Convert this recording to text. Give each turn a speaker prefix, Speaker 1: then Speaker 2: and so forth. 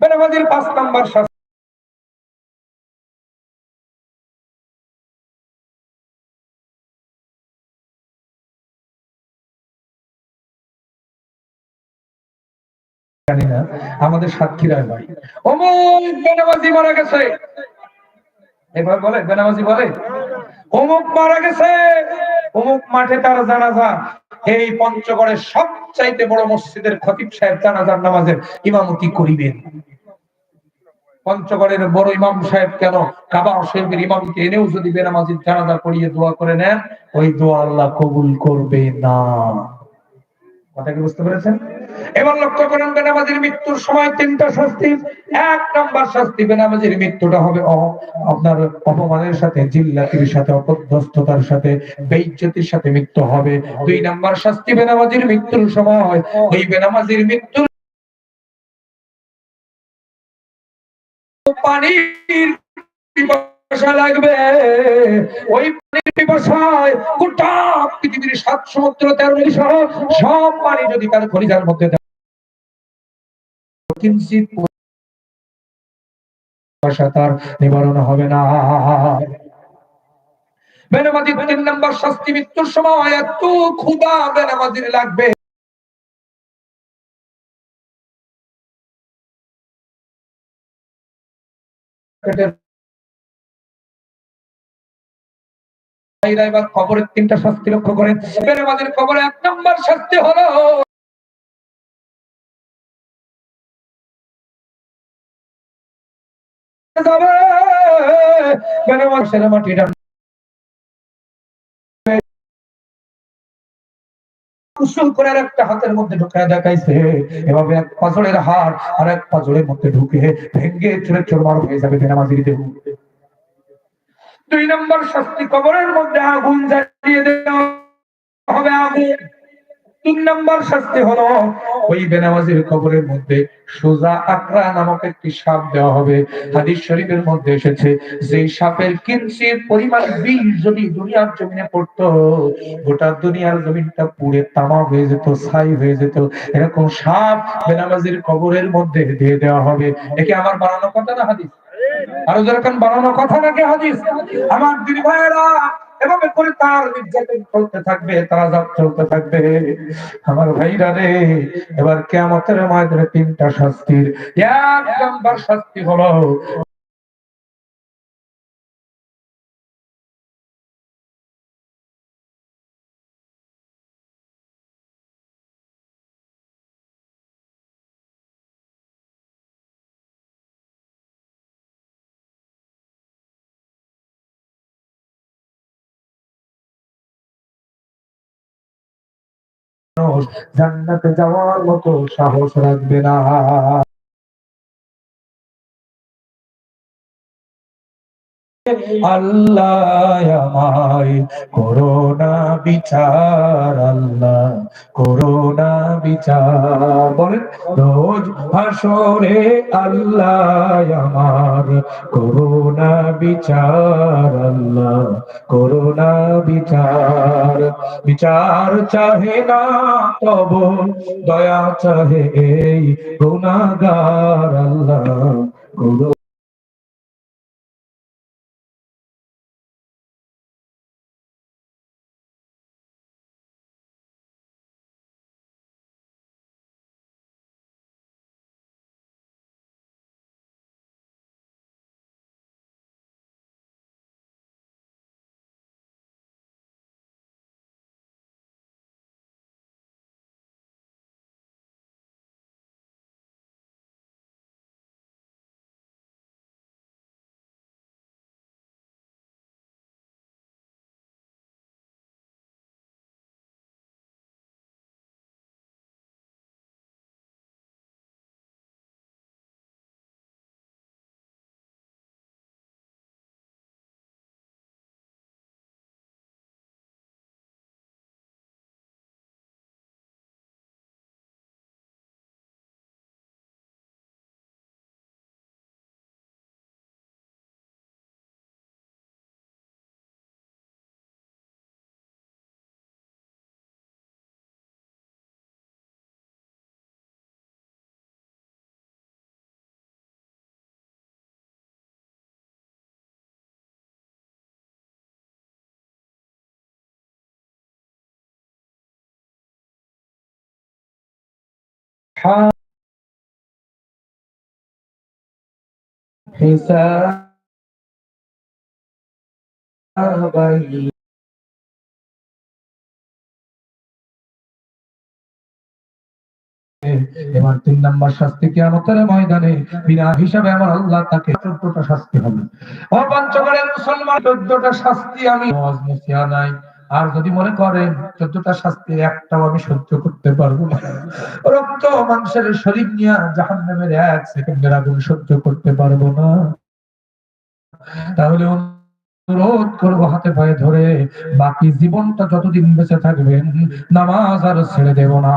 Speaker 1: বেনামাজির পাঁচ নাম্বার শাস্তি আমাদের সাতক্ষীরায় ভাই অমুক বেনামাজি মারা গেছে। এবার বলে বেনামাজি বলে অমুক মারা গেছে। অমুক মাঠে তার জানাজা। এই পঞ্চগড়ের সবচাইতে বড় মসজিদের খতিব সাহেব জানাজার নামাজের ইমামতি করিবেন। পঞ্চগড়ের বড় ইমাম সাহেব কেন? কাবা শরীফের ইমামকে এনেও যদি বেনামাজির জানাজা করিয়ে দোয়া করে নেন, ওই দোয়া আল্লাহ কবুল করবে না। কথা কি বুঝতে পেরেছেন? এবার লক্ষ্য করেন বেনামাজির মৃত্যুর সময় তিনটা শাস্তি। এক নম্বর শাস্তি বেনামাজির মৃত্যুটা হবে আপনার অপমানের সাথে, জিল্লাতির সাথে, অপদস্থতার সাথে, বেইজ্জতির সাথে মৃত্যু হবে। দুই নম্বর শাস্তি বেনামাজির মৃত্যুর সময়। হয় ওই বেনামাজির মৃত্যুর পানির লাগবে। ওই পানির পিপাসায় গোটা পৃথিবীর সাত সমুদ্র, তেরো সহ সব পানি যদি তার মধ্যে পিপাসা তার নিবারণ হবে না। বেনামাজির তিন নম্বর শাস্তি মৃত্যুর সময় এত ক্ষুধা বেনামাজির লাগবে। পেটের এবার তিনটা শাস্তি লক্ষ্য করেন বেনামাজির কবরে এক নম্বর শাস্তি হলো। করে একটা হাতের মধ্যে ঢুকায় দেখাইছে। এভাবে এক পাজরের হার আর এক পাজরের মধ্যে ঢুকে ভেঙ্গে চুরে চোরমার হয়ে যাবে বেনামাজির দেহ। দুই নম্বর শাস্তি কবরের মধ্যে আগুন জ্বালিয়ে দেওয়া হবে আগুন। তিন নম্বর শাস্তি হলো ওই বেনামাজির কবরের মধ্যে সোজা আকরা নামক একটি সাপ দেওয়া হবে। হাদিস শরীফের মধ্যে এসেছে, যে সাপের কিঞ্চিত পরিমাণ বিষ যদি দুনিয়ার জমিনে পড়তো, গোটা দুনিয়ার জমিনটা পুড়ে তামা হয়ে যেত, ছাই হয়ে যেত। এরকম সাপ বেনামাজির কবরের মধ্যে দিয়ে দেওয়া হবে। একে আমার বানানো কথা না হাদিস? আরও যেরকম বানানো কথা নাকি হাদিস? আমার দিদি ভাইয়েরা, এভাবে করে তার নির্যাতন চলতে থাকবে, তারা যাব চলতে থাকবে। আমার ভাইরা রে, এবার কেমতের ময়দানে তিনটা শাস্তির, এক নাম্বার শাস্তি হলো জান্নাতে যাওয়ার মতো সাহস রাখবে না। আল্লাহ আমায়। করোনা বিচার, আল্লাহ, করোনা বিচার। বলেন, রোজ আল্লাহ আমার করোনা বিচার, আল্লাহ, করোনা বিচার। বিচার চাহে না তব, দয়া চাহে এই গুনাগার আল্লাহ, করো حسابي এবার তিন নম্বর শাস্তি কিয়ামতের ময়দানে বিনা হিসাবে আমার আল্লাহ তাকে চোদ্দটা শাস্তি হবে ও পঞ্চগড়ের মুসলমান চোদ্দটা শাস্তি আমি নামাজ মুছিয়া নাই আর যদি মনে করেন, চোদ্দটা শাস্তি একটাও আমি সহ্য করতে পারব না। রক্ত মাংসের শরীর নিয়ে জাহান নামের এক সেকেন্ডের আগুন সহ্য করতে পারব না। তাহলে অনুরোধ করব হাতে পায়ে ধরে, বাকি জীবনটা যতদিন বেঁচে থাকবেন, নামাজ আর ছেড়ে দেব না।